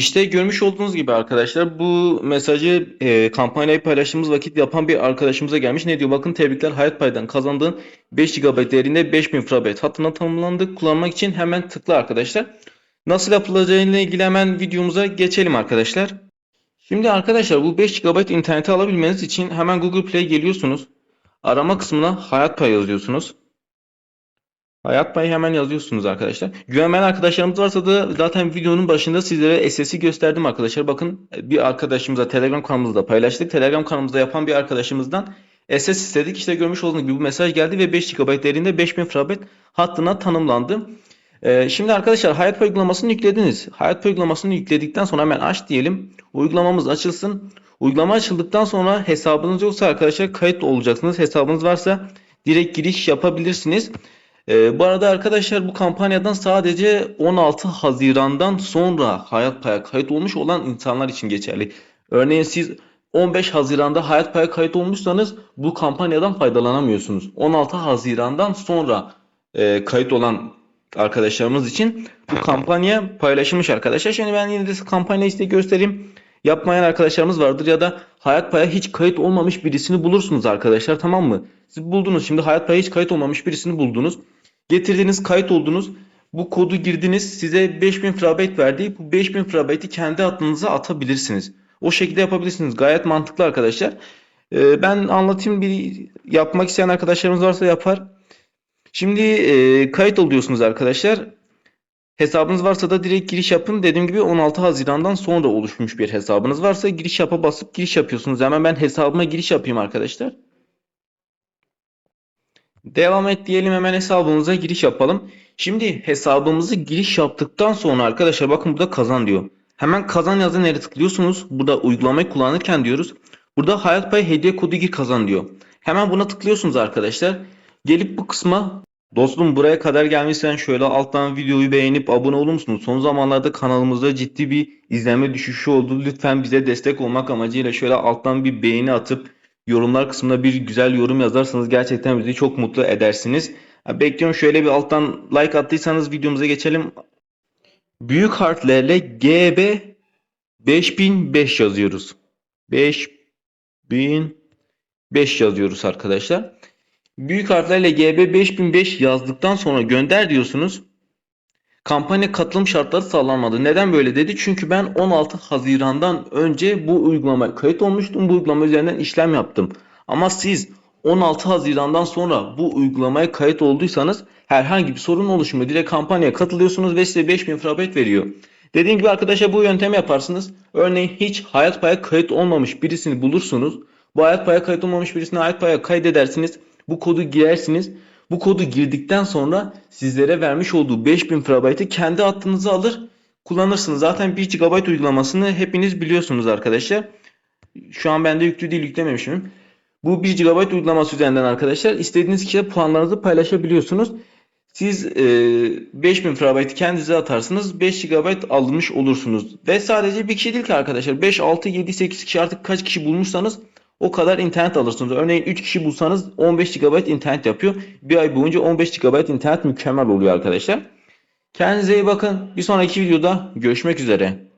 İşte görmüş olduğunuz gibi arkadaşlar bu mesajı e, kampanyayı paylaştığımız vakit yapan bir arkadaşımıza gelmiş. Ne diyor? Bakın tebrikler Hayat Pay'dan kazandığın 5 GB değerinde 5000 frabayt hattına tanımlandı. Kullanmak için hemen tıkla arkadaşlar. Nasıl yapılacağıyla ilgili hemen videomuza geçelim arkadaşlar. Şimdi arkadaşlar bu 5 GB interneti alabilmeniz için hemen Google Play geliyorsunuz. Arama kısmına Hayat Pay yazıyorsunuz. Hayat payı hemen yazıyorsunuz arkadaşlar. Güvenmeyen arkadaşlarımız varsa da zaten videonun başında sizlere SS'i gösterdim arkadaşlar. Bakın bir arkadaşımıza Telegram kanalımızda paylaştık. Telegram kanalımızda yapan bir arkadaşımızdan SS istedik. İşte görmüş olduğunuz gibi bu mesaj geldi ve 5 GB değerinde 5000 frabayt hattına tanımlandı. Ee, şimdi arkadaşlar Hayat Pay uygulamasını yüklediniz. Hayat Pay uygulamasını yükledikten sonra hemen aç diyelim. Uygulamamız açılsın. Uygulama açıldıktan sonra hesabınız yoksa arkadaşlar kayıt olacaksınız. Hesabınız varsa direkt giriş yapabilirsiniz. Ee, bu arada arkadaşlar bu kampanyadan sadece 16 Haziran'dan sonra Hayat Pay'a kayıt olmuş olan insanlar için geçerli. Örneğin siz 15 Haziran'da Hayat Pay'a kayıt olmuşsanız bu kampanyadan faydalanamıyorsunuz. 16 Haziran'dan sonra e, kayıt olan arkadaşlarımız için bu kampanya paylaşılmış arkadaşlar. Şimdi ben yine de size kampanyayı size göstereyim. Yapmayan arkadaşlarımız vardır ya da Hayat Pay'a hiç kayıt olmamış birisini bulursunuz arkadaşlar tamam mı? Siz buldunuz şimdi Hayat Pay'a hiç kayıt olmamış birisini buldunuz. Getirdiniz kayıt oldunuz. Bu kodu girdiniz size 5000 frabayt verdi. Bu 5000 frabayti kendi adınıza atabilirsiniz. O şekilde yapabilirsiniz. Gayet mantıklı arkadaşlar. Ee, ben anlatayım bir yapmak isteyen arkadaşlarımız varsa yapar. Şimdi e, kayıt oluyorsunuz arkadaşlar. Hesabınız varsa da direkt giriş yapın. Dediğim gibi 16 Haziran'dan sonra oluşmuş bir hesabınız varsa giriş yapa basıp giriş yapıyorsunuz. Hemen ben hesabıma giriş yapayım arkadaşlar. Devam et diyelim hemen hesabımıza giriş yapalım. Şimdi hesabımızı giriş yaptıktan sonra arkadaşlar bakın burada kazan diyor. Hemen kazan yazan yere tıklıyorsunuz. Burada uygulamayı kullanırken diyoruz. Burada hayat payı hediye kodu gir kazan diyor. Hemen buna tıklıyorsunuz arkadaşlar. Gelip bu kısma dostum buraya kadar gelmişsen şöyle alttan videoyu beğenip abone olur musunuz? Son zamanlarda kanalımızda ciddi bir izlenme düşüşü oldu. Lütfen bize destek olmak amacıyla şöyle alttan bir beğeni atıp yorumlar kısmına bir güzel yorum yazarsanız gerçekten bizi çok mutlu edersiniz. Bekliyorum şöyle bir alttan like attıysanız videomuza geçelim. Büyük harflerle GB 5005 yazıyoruz. 5005 yazıyoruz arkadaşlar. Büyük harflerle GB 5005 yazdıktan sonra gönder diyorsunuz. Kampanya katılım şartları sağlanmadı. Neden böyle dedi? Çünkü ben 16 Haziran'dan önce bu uygulamaya kayıt olmuştum. Bu uygulama üzerinden işlem yaptım. Ama siz 16 Haziran'dan sonra bu uygulamaya kayıt olduysanız herhangi bir sorun oluşmuyor. Direkt kampanyaya katılıyorsunuz ve size 5000 frabayt veriyor. Dediğim gibi arkadaşlar bu yöntemi yaparsınız. Örneğin hiç hayat paya kayıt olmamış birisini bulursunuz. Bu hayat paya kayıt olmamış birisini hayat paya kaydedersiniz. Bu kodu girersiniz. Bu kodu girdikten sonra sizlere vermiş olduğu 5000 frabaytı kendi hattınıza alır kullanırsınız. Zaten 1 GB uygulamasını hepiniz biliyorsunuz arkadaşlar. Şu an bende yüklü değil yüklememişim. Bu 1 GB uygulaması üzerinden arkadaşlar istediğiniz kişiye puanlarınızı paylaşabiliyorsunuz. Siz e, 5000 frabaytı kendinize atarsınız 5 GB almış olursunuz. Ve sadece bir kişi değil ki arkadaşlar 5, 6, 7, 8 kişi artık kaç kişi bulmuşsanız o kadar internet alırsınız. Örneğin 3 kişi bulsanız 15 GB internet yapıyor. Bir ay boyunca 15 GB internet mükemmel oluyor arkadaşlar. Kendinize iyi bakın. Bir sonraki videoda görüşmek üzere.